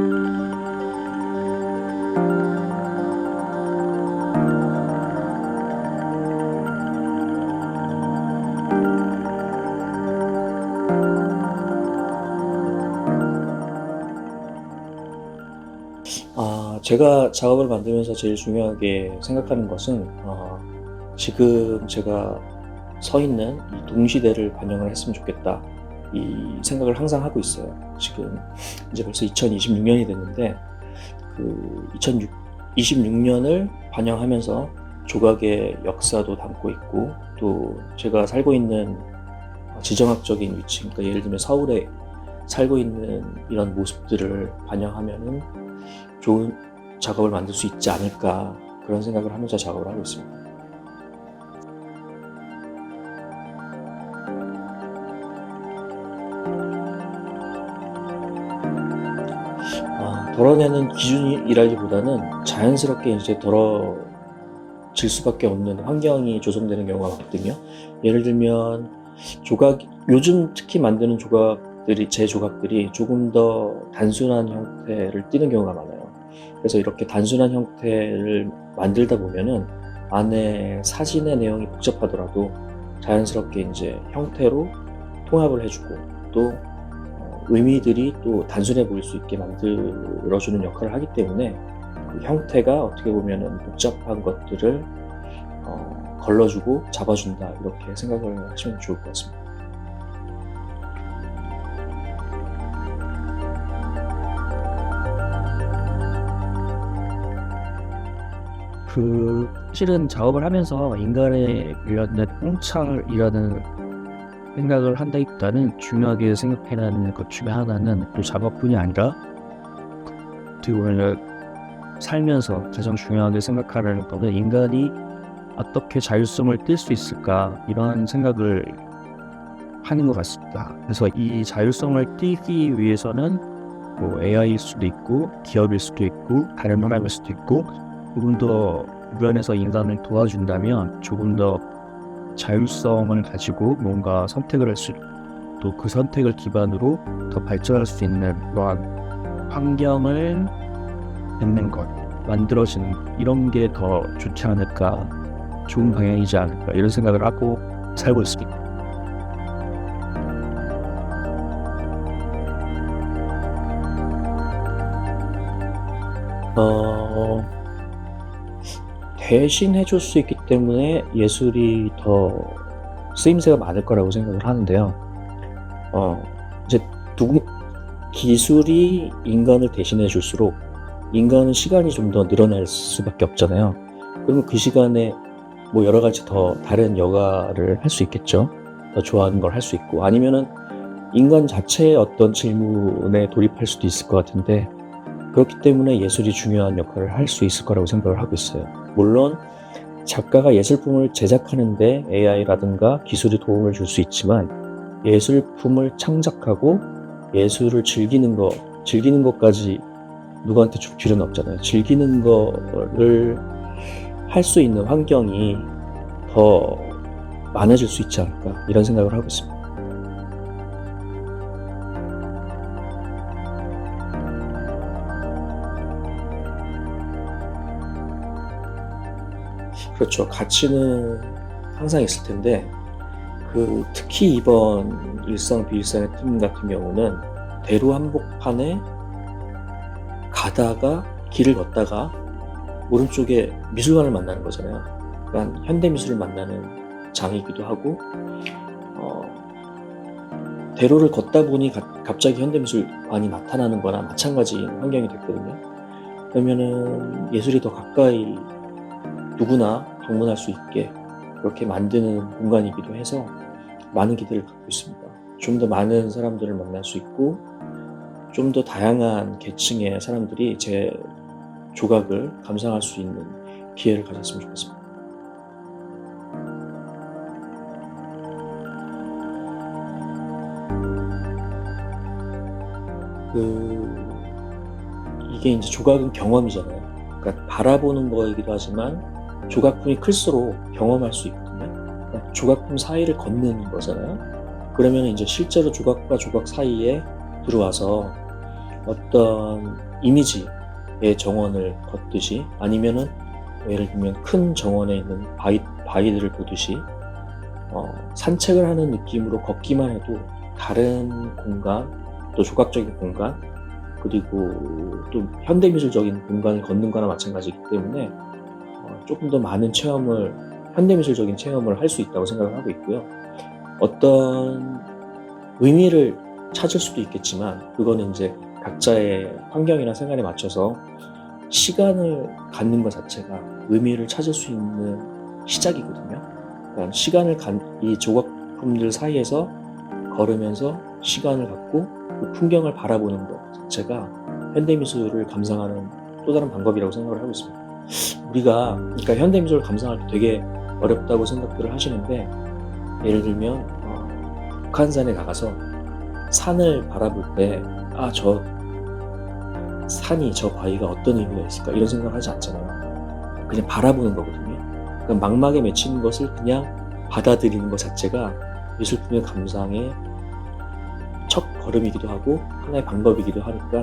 아, 제가 작업을 만들면서 제일 중요하게 생각하는 것은 어, 지금 제가 서 있는 이 동시대를 반영을 했으면 좋겠다. 이 생각을 항상 하고 있어요. 지금 이제 벌써 2026년이 됐는데 그 2026년을 반영하면서 조각의 역사도 담고 있고 또 제가 살고 있는 지정학적인 위치, 그러니까 예를 들면 서울에 살고 있는 이런 모습들을 반영하면은 좋은 작업을 만들 수 있지 않을까 그런 생각을 하면서 작업을 하고 있습니다. 덜어내는 기준이라기보다는 자연스럽게 이제 덜어질 수밖에 없는 환경이 조성되는 경우가 많거든요. 예를 들면 조각 요즘 특히 만드는 조각들이 제 조각들이 조금 더 단순한 형태를 띠는 경우가 많아요. 그래서 이렇게 단순한 형태를 만들다 보면은 안에 사진의 내용이 복잡하더라도 자연스럽게 이제 형태로 통합을 해주고 또 어, 의미들이 또 단순해 보일 수 있게 만들어주는 역할을 하기 때문에 그 형태가 어떻게 보면은 복잡한 것들을 어, 걸러주고 잡아준다 이렇게 생각을 하시면 좋을 것 같습니다. 그 실은 작업을 하면서 인간에 관련된 통찰이라는 생각을 한다기보다는 중요하게 생각해라는 것 중에 하나는 또 작업뿐이 아니라 어떻게 살면서 가장 중요하게 생각하는 거는 인간이 어떻게 자율성을 띨 수 있을까 이런 생각을 하는 것 같습니다. 그래서 이 자율성을 띄기 위해서는 뭐 AI일 수도 있고 기업일 수도 있고 다른 사람일 수도 있고 조금 더 주변에서 인간을 도와준다면 조금 더 자율성을 가지고 뭔가 선택을 할 수, 또그 선택을 기반으로 더 발전할 수 있는 그러한 환경을 맺는 것, 만들어지는 이런 게 더 좋지 않을까, 좋은 방향이지 않을까 이런 생각을 하고 살고 있습니다. 어, 대신 해 줄 수 있기 때문에 예술이 더 쓰임새가 많을 거라고 생각을 하는데요. 어, 이제 누구, 기술이 인간을 대신해 줄수록 인간은 시간이 좀 더 늘어날 수밖에 없잖아요. 그러면 그 시간에 뭐 여러 가지 더 다른 여가를 할 수 있겠죠. 더 좋아하는 걸 할 수 있고 아니면은 인간 자체의 어떤 질문에 돌입할 수도 있을 것 같은데 그렇기 때문에 예술이 중요한 역할을 할 수 있을 거라고 생각을 하고 있어요. 물론 작가가 예술품을 제작하는데 AI라든가 기술이 도움을 줄 수 있지만 예술품을 창작하고 예술을 즐기는 거, 즐기는 것까지 누구한테 줄 필요는 없잖아요. 즐기는 거를 할 수 있는 환경이 더 많아질 수 있지 않을까 이런 생각을 하고 있습니다. 그렇죠. 가치는 항상 있을 텐데, 그 특히 이번 일상 비일상의 팀 같은 경우는 대로 한복판에 가다가 길을 걷다가 오른쪽에 미술관을 만나는 거잖아요. 그러니까 현대 미술을 만나는 장이기도 하고, 어, 대로를 걷다 보니 가- 갑자기 현대 미술관이 나타나는 거나 마찬가지인 환경이 됐거든요. 그러면은 예술이 더 가까이 누구나 방문할 수 있게 그렇게 만드는 공간이기도 해서 많은 기대를 갖고 있습니다. 좀 더 많은 사람들을 만날 수 있고 좀 더 다양한 계층의 사람들이 제 조각을 감상할 수 있는 기회를 가졌으면 좋겠습니다. 그 이게 이제 조각은 경험이잖아요. 그러니까 바라보는 거이기도 하지만 조각품이 클수록 경험할 수 있거든요. 그러니까 조각품 사이를 걷는 거잖아요. 그러면 이제 실제로 조각과 조각 사이에 들어와서 어떤 이미지의 정원을 걷듯이 아니면은 예를 들면 큰 정원에 있는 바위, 바위들을 보듯이 어, 산책을 하는 느낌으로 걷기만 해도 다른 공간, 또 조각적인 공간, 그리고 또 현대미술적인 공간을 걷는 거나 마찬가지이기 때문에 어, 조금 더 많은 체험을, 현대미술적인 체험을 할 수 있다고 생각을 하고 있고요. 어떤 의미를 찾을 수도 있겠지만, 그거는 이제 각자의 환경이나 생활에 맞춰서 시간을 갖는 것 자체가 의미를 찾을 수 있는 시작이거든요. 그러니까 시간을 간, 이 조각품들 사이에서 걸으면서 시간을 갖고 그 풍경을 바라보는 것 자체가 현대미술을 감상하는 또 다른 방법이라고 생각을 하고 있습니다. 우리가 그러니까 현대 미술을 감상할 때 되게 어렵다고 생각들을 하시는데 예를 들면 어, 북한산에 나가서 산을 바라볼 때 아 저 산이 저 바위가 어떤 의미가 있을까 이런 생각을 하지 않잖아요. 그냥 바라보는 거거든요. 그러니까 망막에 맺히는 것을 그냥 받아들이는 것 자체가 미술품의 감상의 첫 걸음이기도 하고 하나의 방법이기도 하니까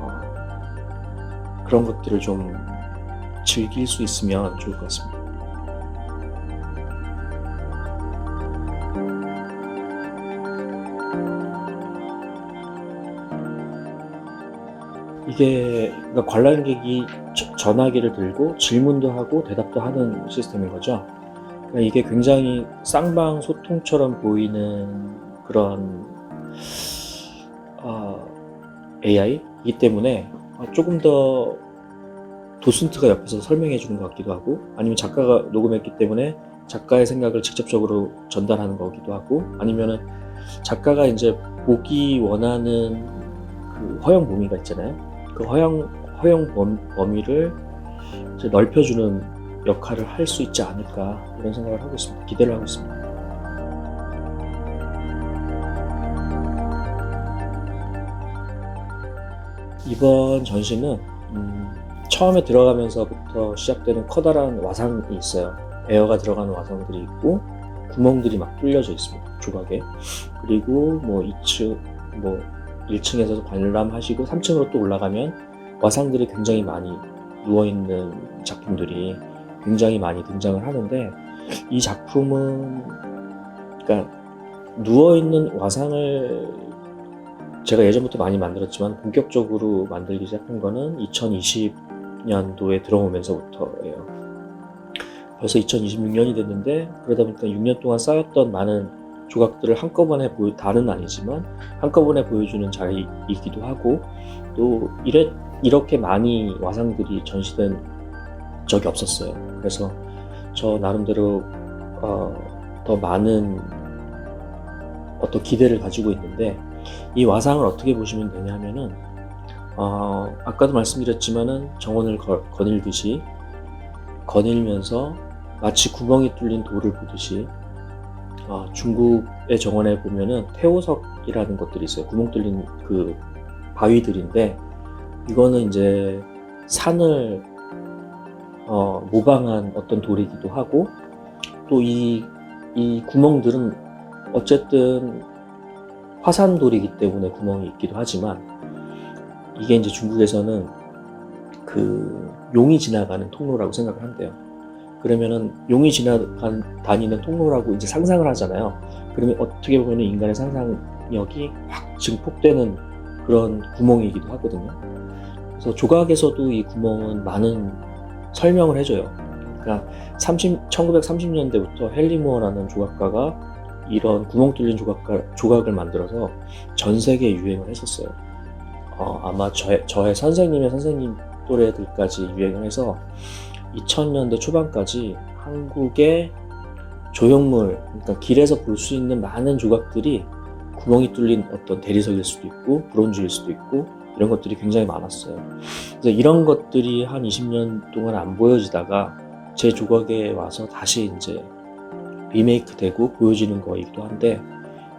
어, 그런 것들을 좀 즐길 수 있으면 좋을 것 같습니다. 이게 그러니까 관람객이 저- 전화기를 들고 질문도 하고 대답도 하는 시스템인 거죠. 그러니까 이게 굉장히 쌍방 소통처럼 보이는 그런 어, AI이기 때문에 어, 조금 더 도슨트가 옆에서 설명해 주는 것 같기도 하고 아니면 작가가 녹음했기 때문에 작가의 생각을 직접적으로 전달하는 거기도 하고 아니면은 작가가 이제 보기 원하는 그 허용 범위가 있잖아요. 그 허용 허용 범, 범위를 넓혀주는 역할을 할 수 있지 않을까 이런 생각을 하고 있습니다. 기대를 하고 있습니다. 이번 전시는 음, 처음에 들어가면서부터 시작되는 커다란 와상이 있어요. 에어가 들어가는 와상들이 있고 구멍들이 막 뚫려져 있습니다. 조각에. 그리고 뭐 2층, 뭐 1층에서 관람하시고 3층으로 또 올라가면 와상들이 굉장히 많이 누워있는 작품들이 굉장히 많이 등장을 하는데 이 작품은 그러니까 누워있는 와상을 제가 예전부터 많이 만들었지만 본격적으로 만들기 시작한 거는 2020 년도에 들어오면서부터예요. 벌써 2026년이 됐는데 그러다 보니까 6년 동안 쌓였던 많은 조각들을 한꺼번에 보여 다는 아니지만 한꺼번에 보여주는 자리이기도 하고 또 이래 이렇게 많이 와상들이 전시된 적이 없었어요. 그래서 저 나름대로 어, 더 많은 어떤 기대를 가지고 있는데 이 와상을 어떻게 보시면 되냐면은 어, 아까도 말씀드렸지만은 정원을 거, 거닐듯이 거닐면서 마치 구멍이 뚫린 돌을 보듯이 어, 중국의 정원에 보면은 태호석이라는 것들이 있어요. 구멍 뚫린 그 바위들인데 이거는 이제 산을 어, 모방한 어떤 돌이기도 하고 또이이 구멍들은 어쨌든 화산돌이기 때문에 구멍이 있기도 하지만 이게 이제 중국에서는 그 용이 지나가는 통로라고 생각을 한대요. 그러면은 용이 지나간 다니는 통로라고 이제 상상을 하잖아요. 그러면 어떻게 보면 인간의 상상력이 확 증폭되는 그런 구멍이기도 하거든요. 그래서 조각에서도 이 구멍은 많은 설명을 해줘요. 그러니까 30, 1930년대부터 헨리 무어라는 조각가가 이런 구멍 뚫린 조각가, 조각을 만들어서 전 세계에 유행을 했었어요. 어, 아마 저, 저의 선생님의 선생님 또래들까지 유행을 해서 2000년대 초반까지 한국의 조형물, 그러니까 길에서 볼 수 있는 많은 조각들이 구멍이 뚫린 어떤 대리석일 수도 있고 브론즈일 수도 있고 이런 것들이 굉장히 많았어요. 그래서 이런 것들이 한 20년 동안 안 보여지다가 제 조각에 와서 다시 이제 리메이크 되고 보여지는 거이기도 한데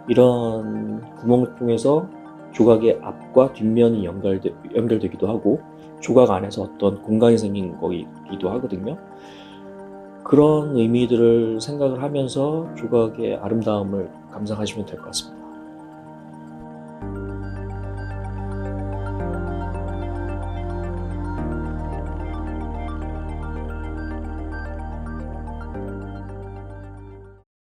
이런 구멍을 통해서 조각의 앞과 뒷면이 연결되, 연결되기도 하고 조각 안에서 어떤 공간이 생긴 거이기도 하거든요. 그런 의미들을 생각을 하면서 조각의 아름다움을 감상하시면 될 것 같습니다.